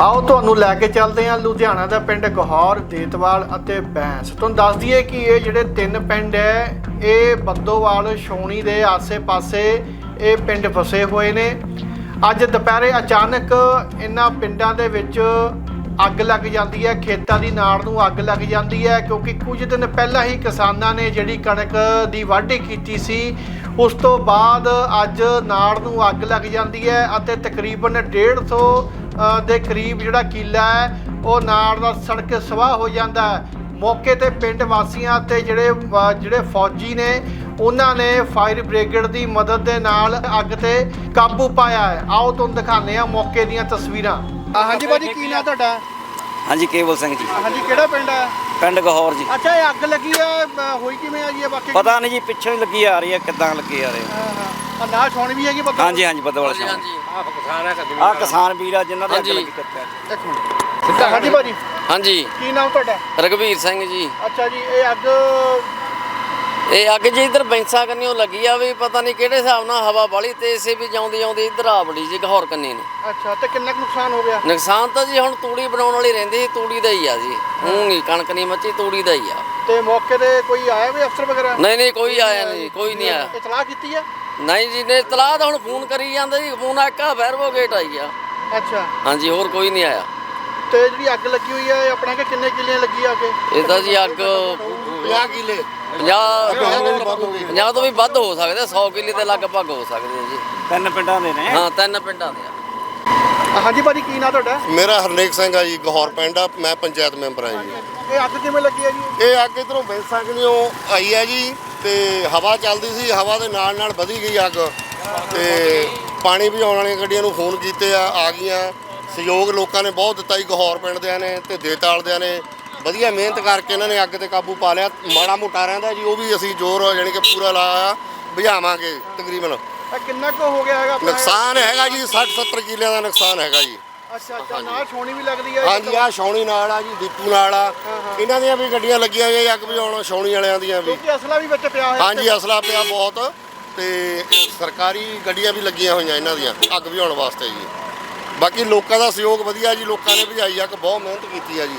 ਆਓ ਤੁਹਾਨੂੰ ਲੈ ਕੇ ਚੱਲਦੇ ਹਾਂ ਲੁਧਿਆਣਾ ਦਾ ਪਿੰਡ ਗਹੌਰ ਦੇਤਵਾਲ ਅਤੇ ਬੈਂਸ। ਤੁਹਾਨੂੰ ਦੱਸ ਦਈਏ ਕਿ ਇਹ ਜਿਹੜੇ ਤਿੰਨ ਪਿੰਡ ਹੈ, ਇਹ ਬੱਦੋਵਾਲ, ਛੌਣੀ ਦੇ ਆਸੇ-ਪਾਸੇ ਇਹ ਪਿੰਡ ਵਸੇ ਹੋਏ ਨੇ। ਅੱਜ ਦੁਪਹਿਰੇ ਅਚਾਨਕ ਇਹਨਾਂ ਪਿੰਡਾਂ ਦੇ ਵਿੱਚ ਅੱਗ ਲੱਗ ਜਾਂਦੀ ਹੈ ਖੇਤਾਂ ਦੀ ਨਾੜ ਨੂੰ ਅੱਗ ਲੱਗ ਜਾਂਦੀ ਹੈ ਕਿਉਂਕਿ ਕੁਝ ਦਿਨ ਪਹਿਲਾਂ ਹੀ ਕਿਸਾਨਾਂ ਨੇ ਜਿਹੜੀ ਕਣਕ ਦੀ ਵਾਢੀ ਕੀਤੀ ਸੀ ਉਸ ਤੋਂ ਬਾਅਦ ਅੱਜ ਨਾੜ ਨੂੰ ਅੱਗ ਲੱਗ ਜਾਂਦੀ ਹੈ ਅਤੇ ਤਕਰੀਬਨ 150 ਅ, ਦੇ ਕਰੀਬ ਜਿਹੜਾ ਕੀਲਾ ਹੈ ਉਹ ਨਾੜ ਦਾ ਸੜਕ ਸਵਾਹ ਹੋ ਜਾਂਦਾ ਹੈ। ਮੌਕੇ ਤੇ ਪਿੰਡ ਵਾਸੀਆਂ ਤੇ ਜਿਹੜੇ ਜਿਹੜੇ ਫੌਜੀ ਨੇ ਉਹਨਾਂ ਨੇ ਫਾਇਰ ਬ੍ਰਿਗੇਡ ਦੀ ਮਦਦ ਦੇ ਨਾਲ ਅੱਗ ਤੇ ਕਾਬੂ ਪਾਇਆ ਹੈ। ਆਓ ਤੁਹਾਨੂੰ ਦਿਖਾਉਂਦੇ ਹਾਂ ਮੌਕੇ ਦੀਆਂ ਤਸਵੀਰਾਂ। ਹਾਂਜੀ ਬਾਜੀ ਕੀ ਨਾਂ ਤੁਹਾਡਾ? ਹਾਂਜੀ ਕੇਵਲ ਸਿੰਘ ਜੀ। ਹਾਂਜੀ ਕਿਹੜਾ ਪਿੰਡ ਹੈ ਪਿੰਡ ਗਹੌਰ ਜੀ। ਅੱਛਾ ਇਹ ਅੱਗ ਲੱਗੀ ਅ, ਹੋਈ ਕਿਵੇਂ ਆ ਜੀ ਇਹ ਵਾਕਈ ਪਤਾ ਨਹੀਂ ਜੀ ਪਿੱਛੋਂ ਹੀ ਲੱਗੀ ਆ ਰਹੀ ਹੈ ਕਿੱਦਾਂ ਲੱਗੀ ਆ ਰਹੀ ਹੈ ਹਾਂ ਹਾਂ। ਆ ਨਾ ਛਾਉਣੀ ਵੀ ਹੈਗੀ ਪਤਾ ਹਾਂਜੀ ਹਾਂਜੀ ਬਦਵਾਲ ਸਿੰਘ ਆ ਕਿਸਾਨ ਵੀਰ ਆ ਜਿਨ੍ਹਾਂ ਦੇ ਅੱਗ ਹਾਂਜੀ। ਲੱਗੀ ਕੱਟਿਆ ਇੱਕ ਮਿੰਟ। ਹਾਂਜੀ ਬਾਜੀ। ਹਾਂਜੀ। ਕੀ ਨਾਮ ਤੁਹਾਡਾ? ਰਗਵੀਰ ਸਿੰਘ ਜੀ। ਅੱਛਾ ਜੀ ਇਹ ਅੱਗ ਇਹ ਅੱਗ ਜੀ ਇਧਰ ਬੈਂਸਾ ਕੰਨਿਓ ਲੱਗੀ ਆ ਵੀ ਪਤਾ ਨਹੀਂ ਕਿਹੜੇ ਹਿਸਾਬ ਨਾਲ ਹਵਾ ਬਾਲੀ ਤੇਜ਼ ਸੀ ਵੀ ਜਾਂਦੀ ਜਾਂਦੀ ਇਧਰ ਆ ਬੜੀ ਜੀ ਗਹੌਰ ਕੰਨੀ ਨੂੰ। ਅੱਛਾ ਤੇ ਕਿੰਨਾ ਕੁ ਨੁਕਸਾਨ ਹੋ ਗਿਆ? ਨੁਕਸਾਨ ਤਾਂ ਜੀ ਹੁਣ ਤੂੜੀ ਬਣਾਉਣ ਵਾਲੀ ਰਹਿੰਦੀ ਸੀ ਤੂੜੀ ਦਾ ਹੀ ਆ ਜੀ। ਹੁਣ ਨਹੀਂ ਕਣਕ ਨਹੀਂ ਮੱਚੀ ਤੂੜੀ ਦਾ ਹੀ ਆ। ਤੇ ਮੌਕੇ ਤੇ ਕੋਈ ਆਇਆ ਵੀ ਅਫਸਰ ਵਗੈਰਾ? ਨਹੀਂ ਨਹੀਂ ਕੋਈ ਆਇਆ ਨਹੀਂ ਕੋਈ ਨਹੀਂ ਆਇਆ। ਇਤਲਾਹ ਕੀਤੀ ਆ? ਨਹੀਂ ਜੀ ਨੇ ਤਲਾਹ ਤਾਂ ਹੁਣ ਫੋਨ ਕਰੀ ਜਾਂਦਾ ਜੀ ਫੋਨ ਆਕਾ ਫੈਰਵੋ ਗੇਟ ਆਈ ਆ। ਅੱਛਾ। ਹਾਂਜੀ ਹੋਰ ਕੋਈ ਨਹੀਂ ਆਇਆ। ਤੇ ਜਿਹੜੀ ਅੱਗ ਲੱਗੀ ਹੋਈ ਹੈ ਇਹ ਆਪਣਾ ਕਿ ਕਿੰਨੇ ਕਿੱਲਿਆਂ ਲੱਗੀ ਆ ਕੇ ਇਹ ਤਾਂ ਜੀ ਅੱਗ 50 ਕਿੱਲੇ। 50 50 ਤੋਂ ਵੀ ਵੱਧ ਹੋ ਸਕਦੇ 100 ਕਿੱਲੇ ਦੇ ਲਗਭਗ ਹੋ ਸਕਦੇ ਜੀ। ਤਿੰਨ ਪਿੰਡਾਂ ਦੇ ਨੇ। ਹਾਂ ਤਿੰਨ ਪਿੰਡਾਂ ਦੇ ਆ। ਹਾਂਜੀ ਭਾਜੀ ਕੀ ਨਾਂ ਤੁਹਾਡਾ? ਮੇਰਾ ਹਰਨੇਕ ਸਿੰਘ ਆ ਜੀ ਗਹੌਰ ਪਿੰਡ ਆ ਮੈਂ ਪੰਚਾਇਤ ਮੈਂਬਰ ਆ ਜੀ। ਇਹ ਅੱਗ ਕਿਵੇਂ ਲੱਗੀ ਆ ਜੀ? ਇਹ ਅੱਗ ਇਧਰੋਂ ਬੈਂਸਾਂ ਕਿਨਿਓ ਆਈ ਆ ਜੀ ਤੇ ਹਵਾ ਚੱਲਦੀ ਸੀ ਹਵਾ ਦੇ ਨਾਲ ਨਾਲ ਵਧੀ ਗਈ ਅੱਗ ਤੇ ਪਾਣੀ ਭਜਾਉਣ ਵਾਲੀਆਂ ਗੱਡੀਆਂ ਨੂੰ ਫੋਨ ਕੀਤੇ ਆ ਆ ਗਈਆਂ। ਸਹਿਯੋਗ ਲੋਕਾਂ ਨੇ ਬਹੁਤ ਦਿੱਤਾ ਜੀ ਗਹੌਰ ਪਿੰਡ ਦਿਆਂ ਨੇ ਤੇ ਦੇਤਾਲ ਦਿਆਂ ਨੇ। ਵਧੀਆ ਮਿਹਨਤ ਕਰਕੇ ਇਹਨਾਂ ਨੇ ਅੱਗ ਤੇ ਕਾਬੂ ਪਾ ਲਿਆ। ਮਾੜਾ ਮੋਟਾ ਰਹਿੰਦਾ ਜੀ ਉਹ ਵੀ ਅਸੀਂ ਜ਼ੋਰ ਯਾਨੀ ਕਿ ਪੂਰਾ ਲਾਇਆ ਬੁਝਾਵਾਂਗੇ ਤਕਰੀਬਨ। ਇਹ ਕਿੰਨਾ ਕੁ ਹੋ ਗਿਆ ਹੈਗਾ ਆਪਣਾ? ਨੁਕਸਾਨ ਹੈਗਾ ਜੀ 60 70 ਕਿੱਲਿਆਂ ਦਾ ਨੁਕਸਾਨ ਹੈਗਾ ਜੀ। ਅੱਛਾ ਅੱਛਾ ਨਾਲ ਛੋਣੀ ਵੀ ਲੱਗਦੀ ਆ ਹਾਂਜੀ ਆ ਛਾਉਣੀ ਨਾਲ ਆ ਜੀ ਦੀਪੂ ਨਾਲ ਆ। ਇਹਨਾਂ ਦੀਆਂ ਵੀ ਗੱਡੀਆਂ ਲੱਗੀਆਂ ਹੋਈਆਂ ਅੱਗ ਬੁਝਾਉਣ ਛਾਉਣੀ ਵਾਲਿਆਂ ਦੀਆਂ ਵੀ। ਕਿਉਂਕਿ ਅਸਲਾ ਵੀ ਵਿੱਚ ਪਿਆ ਹੋਇਆ ਹਾਂਜੀ ਅਸਲਾ ਪਿਆ ਬਹੁਤ। ਤੇ ਸਰਕਾਰੀ ਗੱਡੀਆਂ ਵੀ ਲੱਗੀਆਂ ਹੋਈਆਂ ਇਹਨਾਂ ਦੀਆਂ ਅੱਗ ਬੁਝਾਉਣ ਵਾਸਤੇ ਜੀ। ਬਾਕੀ ਲੋਕਾਂ ਦਾ ਸਹਿਯੋਗ ਵਧੀਆ ਜੀ ਲੋਕਾਂ ਨੇ ਬੁਝਾਈ ਅੱਗ ਬਹੁਤ ਮਿਹਨਤ ਕੀਤੀ ਆ ਜੀ।